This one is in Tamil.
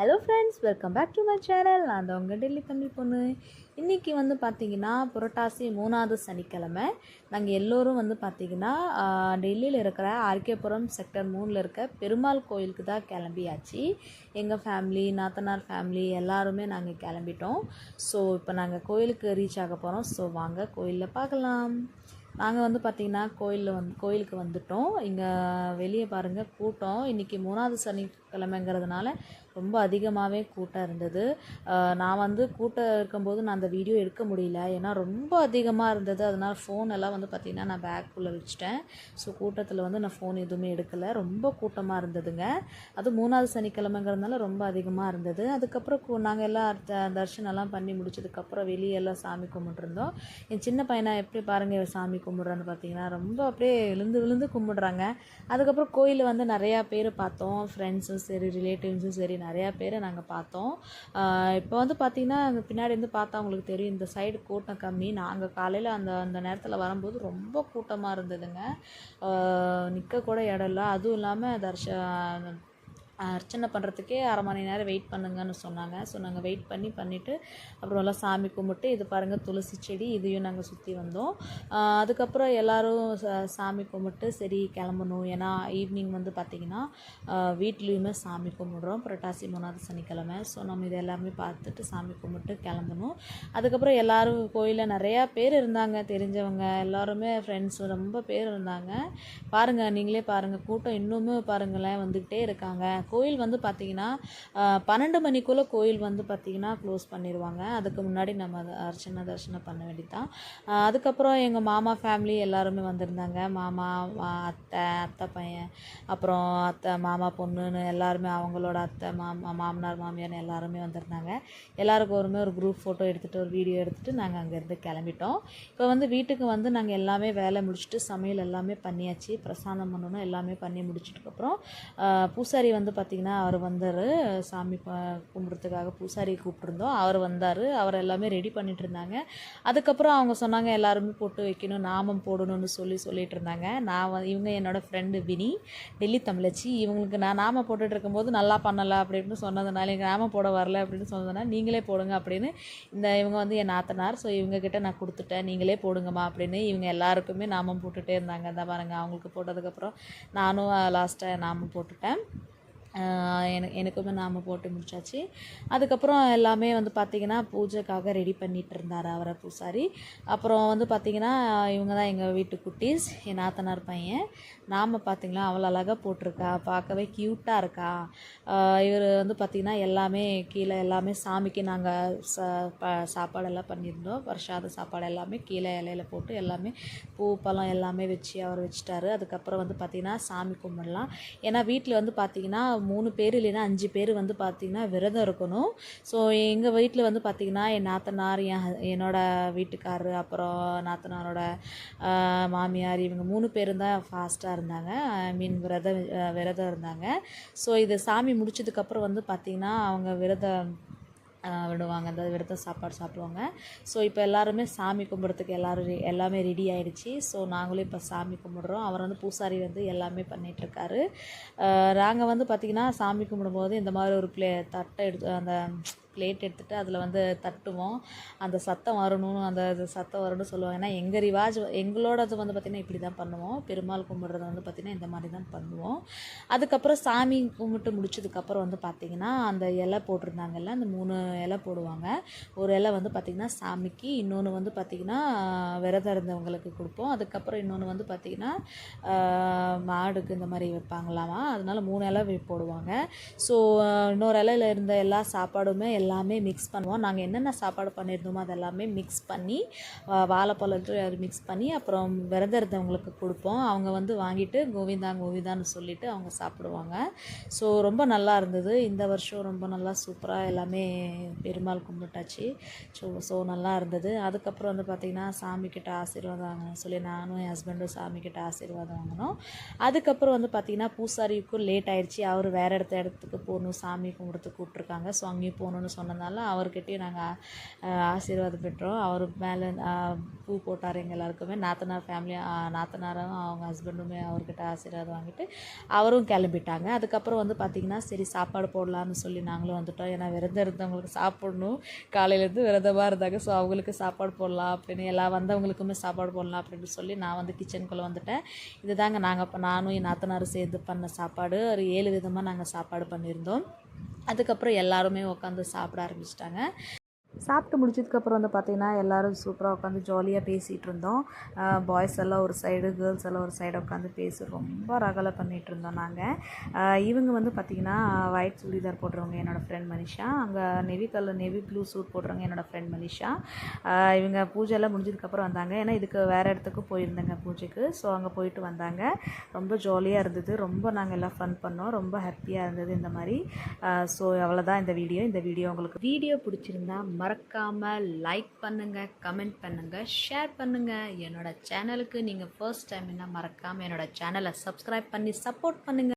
Hello friends welcome back to my channel நான் தான் உங்கள் டெல்லி தமிழ் பொண்ணு. இன்றைக்கி வந்து பார்த்தீங்கன்னா புரட்டாசி மூணாவது சனிக்கிழமை. நாங்கள் எல்லோரும் வந்து பார்த்திங்கன்னா டெல்லியில் இருக்கிற ஆர்கேபுரம் செக்டர் மூணில் இருக்க பெருமாள் கோயிலுக்கு தான் கிளம்பியாச்சு. எங்கள் ஃபேமிலி நாத்தனார் ஃபேமிலி எல்லாருமே நாங்கள் கிளம்பிட்டோம். ஸோ இப்போ நாங்கள் கோயிலுக்கு ரீச் ஆக போகிறோம் ஸோ வாங்க கோயிலில் பார்க்கலாம் நாங்கள் வந்து பார்த்திங்கன்னா கோயிலில் வந்து கோயிலுக்கு வந்துட்டோம். இங்கே வெளியே பாருங்கள் கூட்டம். இன்றைக்கி மூணாவது சனிக்கிழமைங்கிறதுனால ரொம்ப அதிகமாகவே கூட்டம் இருந்தது. நான் வந்து கூட்டம் இருக்கும்போது நான் அந்த வீடியோ எடுக்க முடியல. ஏன்னா ரொம்ப அதிகமாக இருந்தது. அதனால் ஃபோன் எல்லாம் வந்து பார்த்திங்கன்னா நான் பேக்குள்ளே வச்சுட்டேன். ஸோ கூட்டத்தில் வந்து நான் ஃபோன் எதுவுமே எடுக்கலை. ரொம்ப கூட்டமாக இருந்ததுங்க. அது மூணாவது சனிக்கிழமைங்கிறதுனால ரொம்ப அதிகமாக இருந்தது. அதுக்கப்புறம் நாங்கள் எல்லாம் தர்ஷனெல்லாம் தரிசனம்லாம் பண்ணி முடிச்சதுக்கப்புறம் வெளியே எல்லாம் சாமி கும்பிட்டுருந்தோம். என் சின்ன பையனை எப்படி பாருங்கள் சாமி கும்பிட்றான்னு பார்த்தீங்கன்னா ரொம்ப அப்படியே விழுந்து விழுந்து கும்பிட்றாங்க. அதுக்கப்புறம் கோயிலில் வந்து நிறையா பேர் பார்த்தோம். ஃப்ரெண்ட்ஸும் சரி ரிலேட்டிவ்ஸும் சரி நான் நிறையா பேரை நாங்கள் பார்த்தோம். இப்போ வந்து பார்த்திங்கன்னா அங்கே பின்னாடி இருந்து பார்த்தா உங்களுக்கு தெரியும் இந்த சைடு கூட்டம் கம்மி நாங்கள் காலையில் அந்த அந்த நேரத்தில் வரும்போது ரொம்ப கூட்டமாக இருந்ததுங்க. நிற்க கூட இடம் இல்லை. அதுவும் இல்லாமல் தர்ஷ அர்ச்சனை பண்ணுறதுக்கே அரை மணி நேரம் வெயிட் பண்ணுங்கன்னு சொன்னாங்க. ஸோ நாங்கள் வெயிட் பண்ணி பண்ணிவிட்டு அப்புறம் எல்லாம் சாமி கும்பிட்டு இது பாருங்கள் துளசி செடி இதையும் நாங்கள் சுற்றி வந்தோம். அதுக்கப்புறம் எல்லோரும் சாமி கும்பிட்டு சரி கிளம்பணும். ஏன்னா ஈவினிங் வந்து பார்த்திங்கன்னா வீட்லேயுமே சாமி கும்பிட்றோம். புரட்டாசி மூணாவது சனிக்கிழமை. ஸோ நம்ம இது எல்லாமே பார்த்துட்டு சாமி கும்பிட்டு கிளம்பணும். அதுக்கப்புறம் எல்லோரும் கோயிலில் நிறையா பேர் இருந்தாங்க. தெரிஞ்சவங்க எல்லாருமே ஃப்ரெண்ட்ஸ் ரொம்ப பேர் இருந்தாங்க. பாருங்கள் நீங்களே பாருங்கள் கூட்டம் இன்னுமே பாருங்களேன் வந்துக்கிட்டே இருக்காங்க. கோயில் வந்து பார்த்திங்கன்னா பன்னெண்டு மணிக்குள்ளே கோயில் வந்து பார்த்திங்கன்னா க்ளோஸ் பண்ணிடுவாங்க அதுக்கு முன்னாடி நம்ம அர்ச்சனை தர்ஷனம் பண்ண வேண்டியதான் அதுக்கப்புறம் எங்கள் மாமா ஃபேமிலி எல்லாருமே வந்திருந்தாங்க. மாமா அத்தை அத்தை பையன் அப்புறம் அத்தை மாமா பொண்ணுன்னு எல்லாருமே அவங்களோட அத்தை மாமா மாமனார் மாமியார்னு எல்லாருமே வந்திருந்தாங்க. எல்லாருக்கும் ஒருமே ஒரு குரூப் ஃபோட்டோ எடுத்துகிட்டு ஒரு வீடியோ எடுத்துகிட்டு நாங்கள் அங்கேருந்து கிளம்பிட்டோம். இப்போ வந்து வீட்டுக்கு வந்து நாங்கள் எல்லாமே வேலை முடிச்சுட்டு சமையல் எல்லாமே பண்ணியாச்சு. பிரசாதம் பண்ணணும் எல்லாமே பண்ணி முடிச்சிட்டுக்கப்புறம் பூசாரி வந்து பார்த்திங்கன்னா அவர் வந்தார். சாமி ப கும்பிட்றதுக்காக பூசாரி கூப்பிட்ருந்தோம் அவர் வந்தார். அவர் எல்லாமே ரெடி பண்ணிட்டு இருந்தாங்க அதுக்கப்புறம் அவங்க சொன்னாங்க எல்லாருமே போட்டு வைக்கணும் நாமம் போடணும்னு சொல்லி சொல்லிட்டு இருந்தாங்க நான் இவங்க என்னோடய ஃப்ரெண்டு வினி டெல்லி தமிழச்சி. இவங்களுக்கு நான் நாம போட்டுட்டு இருக்கும்போது நல்லா பண்ணலை அப்படின்னு சொன்னதுனால எங்கள் நாம போட வரல அப்படின்னு சொன்னதுனால நீங்களே போடுங்க அப்படின்னு இந்த இவங்க வந்து என் நாத்தனார். ஸோ இவங்ககிட்ட நான் கொடுத்துட்டேன். நீங்களே போடுங்கம்மா அப்படின்னு இவங்க எல்லாருக்குமே நாமம் போட்டுகிட்டே இருந்தாங்க. இந்த பாருங்கள் அவங்களுக்கு போட்டதுக்கப்புறம் நானும் லாஸ்ட்டாக நாமம் போட்டுட்டேன். எனக்கு எனக்குமே நாம் போட்டு முடிச்சாச்சு. அதுக்கப்புறம் எல்லாமே வந்து பார்த்திங்கன்னா பூஜைக்காக ரெடி பண்ணிட்டு இருந்தார் அவரை பூசாரி. அப்புறம் வந்து பார்த்திங்கன்னா இவங்க தான் எங்கள் வீட்டு குட்டீஸ் என் நாத்தனார் பையன். நாம் பார்த்திங்களா அவ்வளோ அழகாக போட்டிருக்கா பார்க்கவே க்யூட்டாக இருக்கா. இவர் வந்து பார்த்திங்கன்னா எல்லாமே கீழே எல்லாமே சாமிக்கு நாங்கள் ச ப சாப்பாடெல்லாம் பண்ணியிருந்தோம். பிரசாத சாப்பாடு எல்லாமே கீழே இலையில போட்டு எல்லாமே பூ பழம் எல்லாமே வச்சு அவர் வச்சுட்டாரு. அதுக்கப்புறம் வந்து பார்த்திங்கன்னா சாமி கும்பிடலாம். ஏன்னா வீட்டில் வந்து பார்த்திங்கன்னா மூணு பேர் இல்லைன்னா அஞ்சு பேர் வந்து பார்த்திங்கன்னா விரதம் இருக்கணும். ஸோ எங்கள் வீட்டில் வந்து பார்த்திங்கன்னா என் நாத்தனார் என் என்னோடய வீட்டுக்கார் அப்புறம் நாத்தனாரோட மாமியார் இவங்க மூணு பேரும் தான் ஃபாஸ்ட்டாக இருந்தாங்க. ஐ மீன் விரதம் விரதம் இருந்தாங்க. ஸோ இது சாமி முடிச்சதுக்கப்புறம் வந்து பார்த்திங்கன்னா அவங்க விரதம் விடுவாங்க அந்த விடுத்த சாப்பாடு சாப்பிடுவாங்க. ஸோ இப்போ எல்லாருமே சாமி கும்பிட்றதுக்கு எல்லாரும் எல்லாமே ரெடி ஆகிடுச்சி ஸோ நாங்களும் இப்போ சாமி கும்பிட்றோம். அவர் வந்து பூசாரி வந்து எல்லாமே பண்ணிகிட்ருக்காரு நாங்கள் வந்து பார்த்திங்கன்னா சாமி கும்பிடும்போது இந்த மாதிரி ஒரு ப்ளே தட்டை எடுத்து அந்த பிளேட் எடுத்துகிட்டு அதில் வந்து தட்டுவோம். அந்த சத்தம் வரணும்னு அந்த சத்தம் வரணும்னு சொல்லுவாங்க ஏன்னா எங்கள் ரிவாஜ் எங்களோடது வந்து பார்த்திங்கன்னா இப்படி தான் பண்ணுவோம். பெருமாள் கும்பிட்றது வந்து பார்த்திங்கன்னா இந்த மாதிரி தான் பண்ணுவோம். அதுக்கப்புறம் சாமி கும்பிட்டு முடிச்சதுக்கப்புறம் வந்து பார்த்திங்கன்னா அந்த இலை போட்டிருந்தாங்கல்ல அந்த மூணு இலை போடுவாங்க. ஒரு இலை வந்து பார்த்திங்கன்னா சாமிக்கு இன்னொன்று வந்து பார்த்திங்கன்னா விரதம் இருந்தவங்களுக்கு கொடுப்போம். அதுக்கப்புறம் இன்னொன்று வந்து பார்த்திங்கன்னா மாடுக்கு இந்த மாதிரி வைப்பாங்களாமா? அதனால் மூணு இலை போடுவாங்க. ஸோ இன்னொரு இலையில இருந்த எல்லா சாப்பாடுமே எல்லாமே மிக்ஸ் பண்ணுவோம். நாங்கள் என்னென்ன சாப்பாடு பண்ணியிருந்தோமோ அது எல்லாமே மிக்ஸ் பண்ணி ஆஹ், அது மிக்ஸ் பண்ணி அப்புறம் விரதம் இருந்தவங்களுக்கு கொடுப்போம். அவங்க வந்து வாங்கிட்டு கோவிந்தா கோவிந்தான்னு சொல்லிவிட்டு அவங்க சாப்பிடுவாங்க. ஸோ ரொம்ப நல்லா இருந்தது. இந்த வருஷம் ரொம்ப நல்லா சூப்பராக எல்லாமே பெருமாள் கும்பிட்டாச்சு. ஸோ ஸோ நல்லா இருந்தது. அதுக்கப்புறம் வந்து பார்த்திங்கன்னா சாமிக்கிட்ட ஆசீர்வாதம் வாங்கணும்னு சொல்லி நானும் என் ஹஸ்பண்டும் சாமிக்கிட்ட ஆசீர்வாதம் வாங்கினோம். அதுக்கப்புறம் வந்து பார்த்திங்கன்னா பூசாரிக்கும் லேட் ஆயிடுச்சு அவர் வேறு இடத்த இடத்துக்கு போகணும். சாமி கும்பிட்றதுக்கு கூப்பிட்ருக்காங்க ஸோ அங்கேயும் போகணுன்னு சொன்னதால அவர்கிட்டயும் நாங்கள் ஆசீர்வாதம் பெற்றோம். அவர் மேலே பூ போட்டார் எங்கள் எல்லாருக்குமே. நாத்தனார் ஃபேமிலி நாத்தனாரும் அவங்க ஹஸ்பண்டுமே அவர்கிட்ட ஆசீர்வாதம் வாங்கிட்டு அவரும் கிளம்பிட்டாங்க. அதுக்கப்புறம் வந்து பார்த்திங்கன்னா சரி சாப்பாடு போடலான்னு சொல்லி நாங்களும் வந்துட்டோம். ஏன்னா விரதம் இருந்தவங்களுக்கு சாப்பிடணும். காலையிலேருந்து விரதமாக இருந்தாங்க. ஸோ அவங்களுக்கு சாப்பாடு போடலாம் அப்படின்னு எல்லா வந்தவங்களுக்குமே சாப்பாடு போடலாம் அப்படின்னு சொல்லி நான் வந்து கிச்சனுக்குள்ளே வந்துட்டேன். இதுதாங்க நாங்கள் இப்போ நானும் என் நாத்தனாரும் சேர்ந்து பண்ண சாப்பாடு. ஒரு ஏழு விதமாக நாங்கள் சாப்பாடு பண்ணியிருந்தோம். அதுக்கப்புறம் எல்லாருமே உட்காந்து சாப்பிட ஆரம்பிச்சிட்டாங்க. சாப்பிட்டு முடிச்சதுக்கப்புறம் வந்து பார்த்திங்கன்னா எல்லோரும் சூப்பராக உட்காந்து ஜாலியாக பேசிகிட்டு இருந்தோம். பாய்ஸ் எல்லாம் ஒரு சைடு கேர்ள்ஸ் எல்லாம் ஒரு சைடு உட்காந்து பேசி ரொம்ப ரகலை பண்ணிகிட்டு இருந்தோம் நாங்கள் இவங்க வந்து பார்த்திங்கன்னா ஒயிட் சுடிதார் போடுறவங்க என்னோடய ஃப்ரெண்ட் மனிஷா அங்கே navy colour navy blue suit போடுறவங்க என்னோடய ஃப்ரெண்ட் மனிஷா. இவங்க பூஜைலாம் முடிஞ்சதுக்கப்புறம் வந்தாங்க. ஏன்னா இதுக்கு வேறு இடத்துக்கு போயிருந்தேங்க பூஜைக்கு. ஸோ அங்கே போயிட்டு வந்தாங்க. ரொம்ப ஜாலியாக இருந்தது. ரொம்ப நாங்கள் எல்லாம் ஃபன் பண்ணோம். ரொம்ப ஹாப்பியாக இருந்தது இந்த மாதிரி. ஸோ அவ்வளோதான் இந்த வீடியோ இந்த வீடியோ உங்களுக்கு வீடியோ பிடிச்சிருந்தா மறக்காமல் லைக் பண்ணுங்கள் கமெண்ட் பண்ணுங்கள் ஷேர் பண்ணுங்கள் என்னோட சேனலுக்கு நீங்கள் ஃபர்ஸ்ட் டைம் என்ன மறக்காமல் என்னோடய சேனலை சப்ஸ்கிரைப் பண்ணி சப்போர்ட் பண்ணுங்கள்